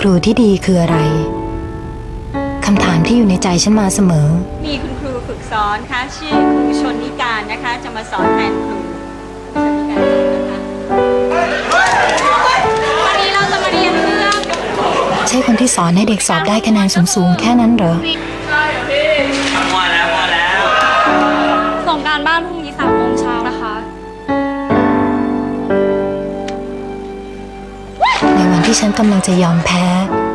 ครูที่ดีคืออะไร คำถามที่อยู่ในใจฉันมาเสมอ มีคุณครูฝึกสอนค่ะชื่อครูชนนิการนะคะ จะมาสอนแทนครูชนนิการนะคะวันนี้เราจะมาเรียนเรื่องใช่คนที่สอนให้เด็กสอบได้คะแนนสูงๆ แค่นั้นเหรอมัวแล้วมัวแล้ว ส่งการบ้านพรุ่งนี้สามโมง ที่ฉันกำลังจะยอมแพ้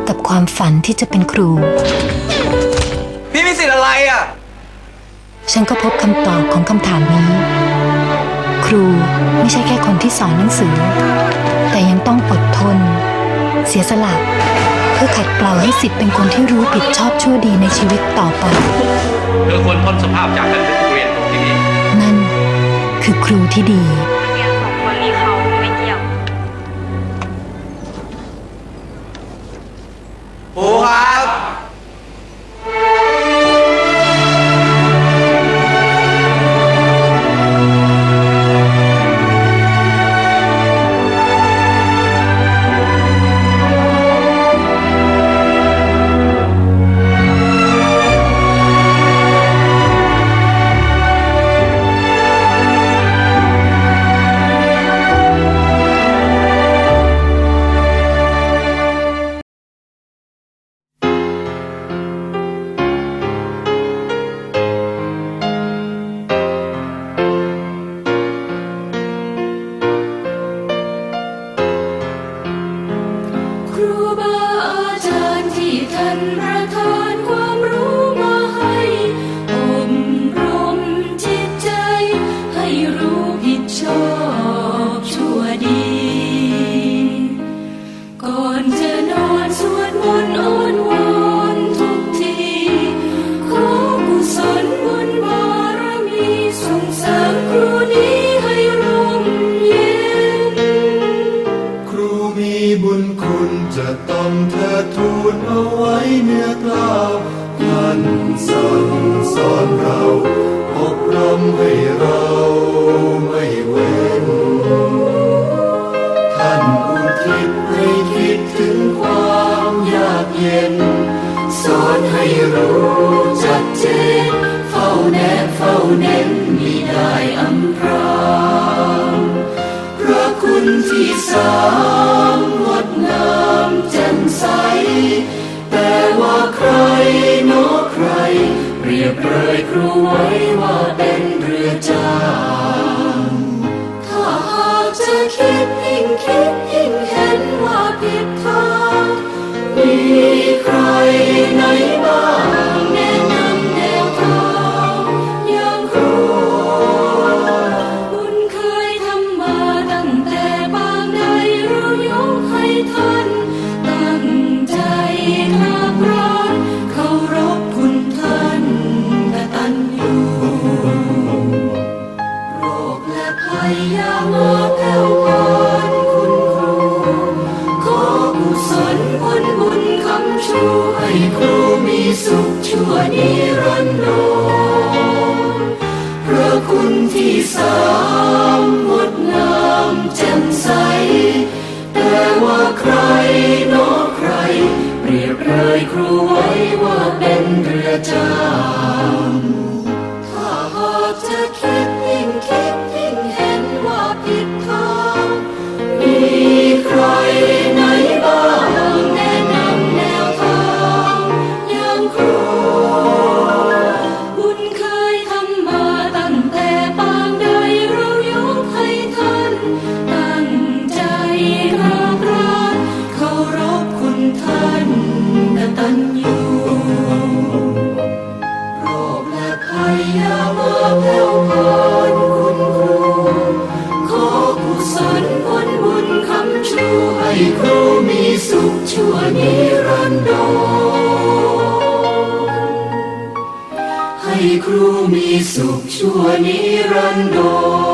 กับความฝันที่จะเป็นครู พี่มีสิทธิ์อะไรอะ ฉันก็พบคำตอบของคำถามนี้ ครูไม่ใช่แค่คนที่สอนหนังสือ แต่ยังต้องอดทน เสียสละเพื่อขัดเกลาให้สิทธิ์เป็นคนที่รู้ผิดชอบชั่วดีในชีวิตต่อไป เธอควรพ้นสภาพจากการเป็นนักเรียนของที่นี่ นั่นคือครูที่ดี เย็น สอนให้รู้จัดเจน เฝ้าแนบเฝ้าเน้นมิได้อำพรางพระคุณที่สาม ว่าใครโนใคร เปรียบเลยครูไว้ว่าเป็นเรือจ้า กตัญญูโรคและภัยอยามาแผ่วพรานคุณครูขอกุศลผลบุญคำชูให้ครูมีสุขชั่วนิรันดรให้ครูมีสุขชั่วนิรันดร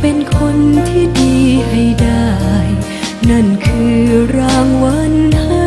เป็นคนที่ดีให้ได้ นั่นคือรางวัลให้